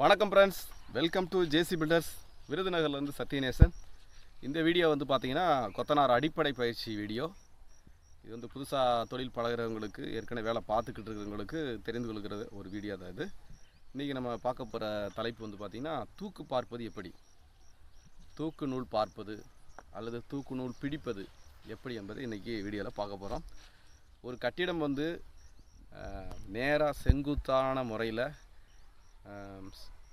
வணக்கம் friends welcome to JC builders விருதுநகர்லேருந்து Sathyanesan. இந்த video வந்து பார்த்தீங்கன்னா கொத்தனார் அடிப்படை பயிற்சி வீடியோ இது வந்து புதுசாக தொழில் பழகிறவங்களுக்கு ஏற்கனவே வேலை பார்த்துக்கிட்டு இருக்கிறவங்களுக்கு தெரிந்து கொள்கிறது ஒரு வீடியோ தான் இது. இன்றைக்கி நம்ம பார்க்க போகிற தலைப்பு வந்து பார்த்திங்கன்னா தூக்கு பார்ப்பது எப்படி? தூக்கு நூல் பார்ப்பது அல்லது தூக்கு நூல் பிடிப்பது எப்படி என்பதை இன்றைக்கி வீடியோவில் பார்க்க போகிறோம் ஒரு கட்டிடம் வந்து நேராக செங்குத்தான முறையில்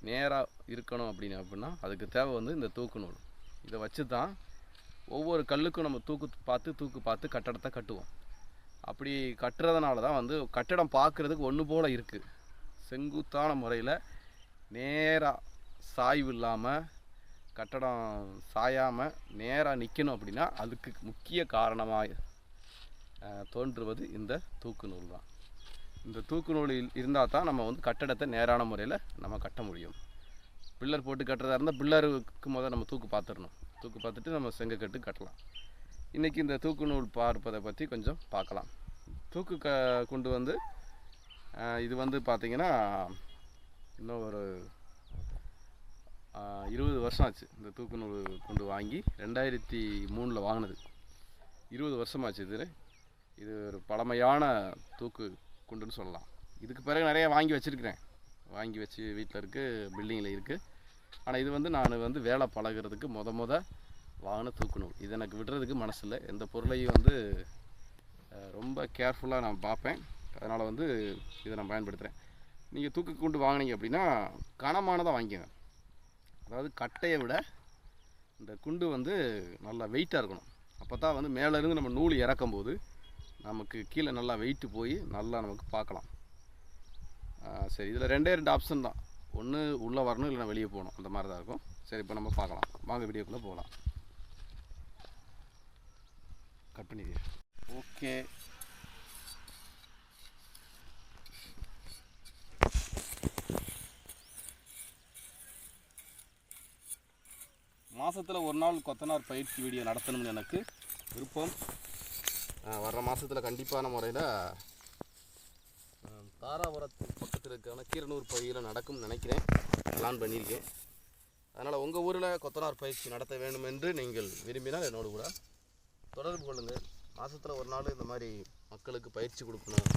நேராக இருக்கணும் அப்படின்னு அப்படின்னா அதுக்கு தேவை வந்து இந்த தூக்கு நூல். இதை வச்சு தான் ஒவ்வொரு கல்லுக்கும் நம்ம தூக்கு பார்த்து தூக்கு பார்த்து கட்டடத்தை கட்டுவோம். அப்படி கட்டுறதுனால தான் வந்து கட்டடம் பார்க்குறதுக்கு ஒன்று போல் இருக்குது செங்குத்தான முறையில் நேராக சாய்வு இல்லாமல் கட்டடம் சாயாமல் நேராக நிற்கணும் அப்படின்னா அதுக்கு முக்கிய காரணமாக தோன்றுவது இந்த தூக்கு நூல் தான் இந்த தூக்கு நூல் இருந்தால் தான் நம்ம வந்து கட்டடத்தை நேரான முறையில் நம்ம கட்ட முடியும். பில்லர் போட்டு கட்டுறதா இருந்தால் பில்லருக்கு முதல் நம்ம தூக்கு பார்த்துடணும் தூக்கு பார்த்துட்டு நம்ம செங்க கட்டு கட்டலாம். இன்றைக்கி இந்த தூக்கு நூல் பார்ப்பதை பற்றி கொஞ்சம் பார்க்கலாம். தூக்கு க கொண்டு வந்து இது வந்து பார்த்திங்கன்னா இன்னும் ஒரு இருபது வருஷம் ஆச்சு இந்த தூக்கு நூல் கொண்டு வாங்கி ரெண்டாயிரத்தி மூணில் வாங்கினது. இருபது வருஷமாச்சு இது இது ஒரு பழமையான தூக்கு குண்டுன்னு சொல்லலாம். இதுக்கு பிறகு நிறைய வாங்கி வச்சுருக்கிறேன். வாங்கி வச்சு வீட்டில் இருக்குது பில்டிங்கில் இருக்குது ஆனால் இது வந்து நான் வந்து வேலை பழகுறதுக்கு முத முத வாங்கின தூக்கணும். இது எனக்கு விடுறதுக்கு மனசு இல்லை எந்த பொருளையும் வந்து ரொம்ப கேர்ஃபுல்லாக நான் பார்ப்பேன். அதனால் வந்து இதை நான் பயன்படுத்துகிறேன் நீங்கள் தூக்கு குண்டு வாங்கினீங்க அப்படின்னா கனமானதாக வாங்கிக்கோங்க. அதாவது கட்டையை விட இந்த குண்டு வந்து நல்லா வெயிட்டாக இருக்கணும். அப்போ தான் வந்து மேலேருந்து நம்ம நூல் இறக்கும்போது நமக்கு கீழே நல்லா வெயிட்டு போய் நல்லா நமக்கு பார்க்கலாம். சரி இதில் ரெண்டே ரெண்டு ஆப்ஷன் தான். ஒன்று உள்ளே வரணும் இல்லைன்னா வெளியே போகணும். அந்த மாதிரி தான் இருக்கும். சரி இப்போ நம்ம பார்க்கலாம். வாங்க வீடியோக்குள்ளே போகலாம். கட் பண்ணிடு. ஓகே. மாதத்தில் ஒரு நாள் கொத்தனார் பயிற்சி வீடியோ நடத்தணும்னு எனக்கு விருப்பம். வர்ற மாதத்தில் கண்டிப்பான முறையில் தாராபுரத்து பக்கத்தில் இருக்கான கீரனூர் பகுதியில் நடக்கும்னு நினைக்கிறேன். பிளான் பண்ணியிருக்கேன். அதனால் உங்கள் ஊரில் கொத்தனார் பயிற்சி நடத்த வேண்டும் என்று நீங்கள் விரும்பினால் என்னோடு கூட தொடர்பு கொள்ளுங்கள். மாதத்தில் ஒரு நாள் இந்த மாதிரி மக்களுக்கு பயிற்சி கொடுக்கணும்.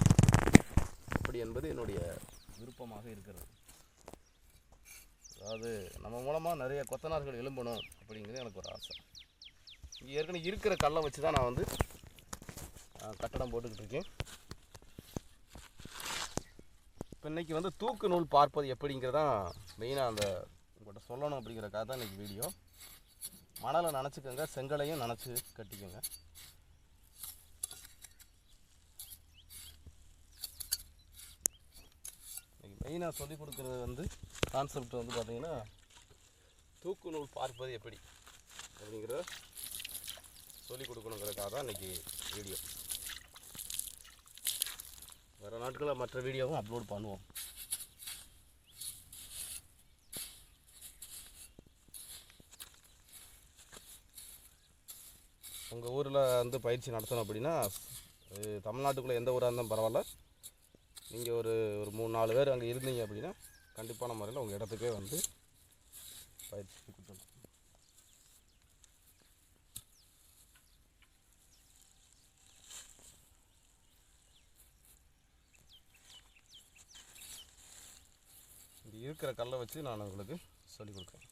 அப்படி என்பது என்னுடைய விருப்பமாக இருக்கிறது. அதாவது நம்ம மூலமாக நிறைய கொத்தனார்கள் எழும்பணும் அப்படிங்கிறது எனக்கு ஒரு ஆசை. இங்கே ஏற்கனவே இருக்கிற கல்லை வச்சு தான் நான் வந்து கட்டடம் போட்டுக்கிட்டு இருக்கேன் இப்போ இன்றைக்கி வந்து தூக்கு நூல் பார்ப்பது எப்படிங்கிறதான் மெயினாக அந்த உங்கள்கிட்ட சொல்லணும் அப்படிங்கிறக்காக தான் இன்றைக்கி வீடியோ மணலை நினச்சிக்கோங்க செங்கலையும் நினச்சி கட்டிக்கோங்க. இன்னைக்கு மெயினாக சொல்லிக் கொடுக்குறது வந்து கான்செப்ட் வந்து பார்த்திங்கன்னா தூக்கு நூல் பார்ப்பது எப்படி அப்படிங்கிறத சொல்லிக் கொடுக்கணுங்கிறதுக்காக தான் இன்றைக்கி வீடியோ வர நாட்களில் மற்ற வீடியோவும் அப்லோட் பண்ணுவோம். உங்கள் ஊரில் வந்து பயிற்சி நடத்தணும் அப்படின்னா தமிழ்நாட்டுக்குள்ளே எந்த ஊராக இருந்தாலும் பரவாயில்ல. நீங்கள் ஒரு ஒரு மூணு நாலு பேர் அங்கே இருந்தீங்க அப்படின்னா கண்டிப்பான முறையில் உங்கள் இடத்துக்கே வந்து பயிற்சி கொடுத்துடணும் இங்கே இருக்கிற கல்லை வச்சு நான் உங்களுக்கு சொல்லிக் கொடுக்குறேன்.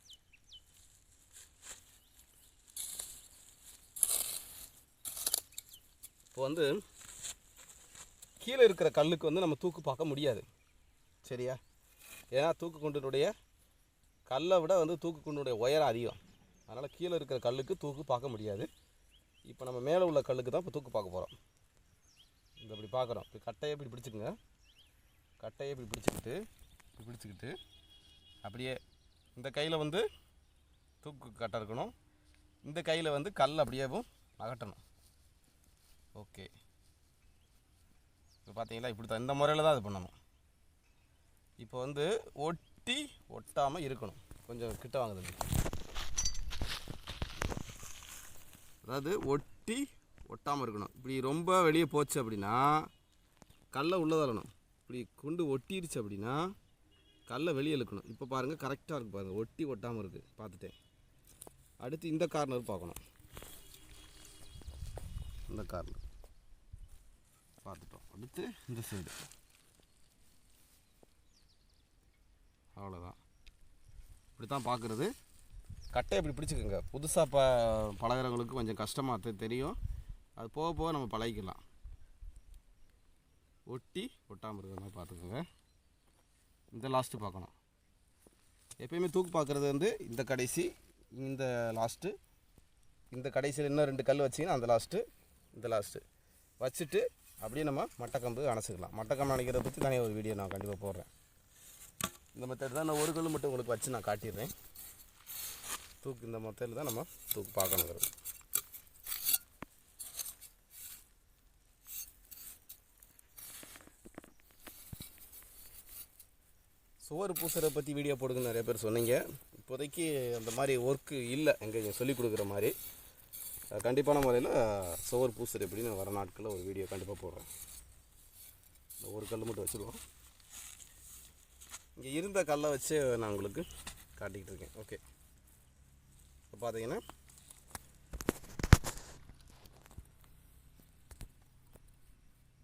இப்போ வந்து கீழே இருக்கிற கல்லுக்கு வந்து நம்ம தூக்கு பார்க்க முடியாது. சரியா? ஏன்னா தூக்கு குண்டினுடைய கல்லை விட வந்து தூக்கு குண்டினுடைய உயரம் அதிகம். அதனால் கீழே இருக்கிற கல்லுக்கு தூக்கு பார்க்க முடியாது. இப்போ நம்ம மேலே உள்ள கல்லுக்கு தான் இப்போ தூக்கு பார்க்க போகிறோம் இந்த இப்படி பார்க்குறோம். இப்போ கட்டையை இப்படி பிடிச்சிக்கங்க. கட்டையை இப்படி பிடிச்சிக்கிட்டு பிடிச்சிக்கிட்டு அப்படியே இந்த கையில் வந்து தூக்கு கட்டை இருக்கணும். இந்த கையில் வந்து கல் அப்படியேவும் அகட்டணும். ஓகே. இப்போ பார்த்தீங்களா இப்படி தான் இந்த முறையில் தான் இது பண்ணணும். இப்போ வந்து ஒட்டி ஒட்டாமல் இருக்கணும். கொஞ்சம் கிட்ட வாங்க அதாவது ஒட்டி ஒட்டாமல் இருக்கணும். இப்படி ரொம்ப வெளியே போச்சு அப்படின்னா கல்லை உள்ளே தள்ளணும். இப்படி குண்டு ஒட்டிருச்சு அப்படின்னா கல்லை வெளியே இழுக்கணும். இப்போ பாருங்கள் கரெக்டாக இருக்குது பாருங்கள் ஒட்டி ஒட்டாமல் இருக்குது பார்த்துட்டேன் அடுத்து இந்த கார்னர் பார்க்கணும். இந்த கார்னர் பார்த்துட்டோம். அடுத்து இந்த சைடு அவ்வளோதான் இப்படி தான் பார்க்குறது. கட்டை இப்படி பிடிச்சிக்கோங்க. புதுசாக ப பழகிறவங்களுக்கு கொஞ்சம் கஷ்டமாக தெரியும். அது போக போக நம்ம பழகிக்கலாம். ஒட்டி ஒட்டாமல் இருக்கிற மாதிரி பார்த்துக்கோங்க. இந்த லாஸ்ட்டு பார்க்கணும். எப்பயுமே தூக்கு பார்க்குறது வந்து இந்த கடைசி இந்த லாஸ்ட்டு இந்த கடைசியில் இன்னும் ரெண்டு கல் வச்சிங்கன்னா அந்த லாஸ்ட்டு இந்த லாஸ்ட்டு வச்சுட்டு அப்படியே நம்ம மட்டக்கம்பு அணைச்சிக்கலாம். மட்டக்கம்பு அணைக்கிறத பற்றி தனியாக ஒரு வீடியோ நான் கண்டிப்பாக போடுறேன். இந்த மெத்தட் தான் நான் ஒரு கல் மட்டும் உங்களுக்கு வச்சு நான் காட்டிடுறேன். தூக்கு இந்த மெத்தடில் தான் நம்ம தூக்கு பார்க்கணுங்கிறது. சுவர் பூசுகிற பற்றி வீடியோ போடுங்க நிறைய பேர் சொன்னீங்க. இப்போதைக்கு அந்த மாதிரி ஒர்க்கு இல்லை. எங்கே சொல்லிக் கொடுக்குற மாதிரி. கண்டிப்பான முறையில் சுவர் பூசுறது எப்படின்னு வர நாட்களில் ஒரு வீடியோ கண்டிப்பாக போடுறேன். இந்த ஒரு கல் மட்டும் வச்சுருவோம். இங்கே இருந்த கல்லை வச்சு நான் உங்களுக்கு காட்டிக்கிட்டு இருக்கேன். ஓகே இப்போ பார்த்தீங்கன்னா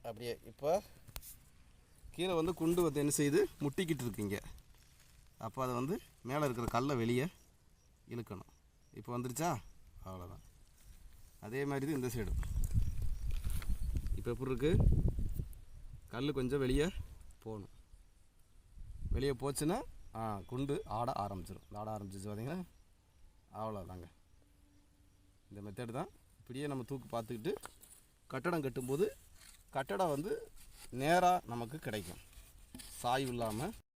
அப்படியே இப்போ கீழே வந்து குண்டு வந்து என்ன செய்யுது? முட்டிக்கிட்டு இருக்குங்க. அப்போ அதை வந்து மேலே இருக்கிற கல்லை வெளியே இழுக்கணும். இப்போ வந்துருச்சா? அவ்வளோதான் அதே மாதிரி தான் இந்த சைடு இப்போ எப்படி இருக்குது கல் கொஞ்சம் வெளியே போகணும். வெளியே போச்சுன்னா ஆ குண்டு ஆட ஆரம்பிச்சிடும் ஆட ஆரம்பிச்சிச்சு பார்த்தீங்கன்னா அவ்வளோதாங்க இந்த மெத்தடு தான். இப்படியே நம்ம தூக்கு பார்த்துக்கிட்டு கட்டடம் கட்டும்போது கட்டடம் வந்து நேராக நமக்கு கிடைக்கும். சாய்வு இல்லாமல்